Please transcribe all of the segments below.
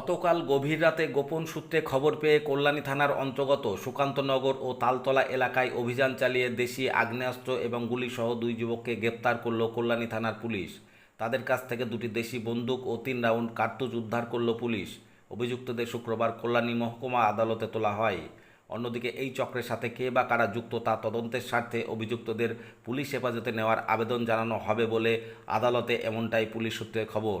গতকাল গভীর রাতে গোপন সূত্রে খবর পেয়ে কল্যাণী থানার অন্তর্গত সুকান্তনগর ও তালতলা এলাকায় অভিযান চালিয়ে দেশি আগ্নেয়াস্ত্র এবং গুলিসহ দুই যুবককে গ্রেপ্তার করল কল্যাণী থানার পুলিশ। তাদের কাছ থেকে দুটি দেশি বন্দুক ও তিন রাউন্ড কার্তুজ উদ্ধার করল পুলিশ। অভিযুক্তদের শুক্রবার কল্যাণী মহকুমা আদালতে তোলা হয়। অন্যদিকে এই চক্রের সাথে কে বা কারা যুক্ত তা তদন্তের স্বার্থে অভিযুক্তদের পুলিশ হেফাজতে নেওয়ার আবেদন জানানো হবে বলে আদালতে এমনটাই পুলিশ সূত্রে খবর।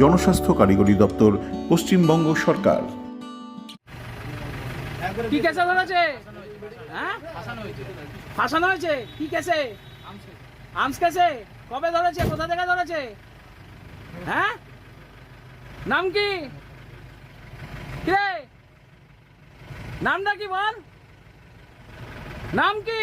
জনস্বাস্থ্য কারিগরি দপ্তর, পশ্চিমবঙ্গ সরকার। কি কেসে ধরেছে? হ্যাঁ? হয়েছে। কি কেসে? আর্মস কেসে? কবে ধরেছে? কোথা থেকে ধরেছে? হ্যাঁ? নাম কি? কে? নামটা কি বল? নাম কি?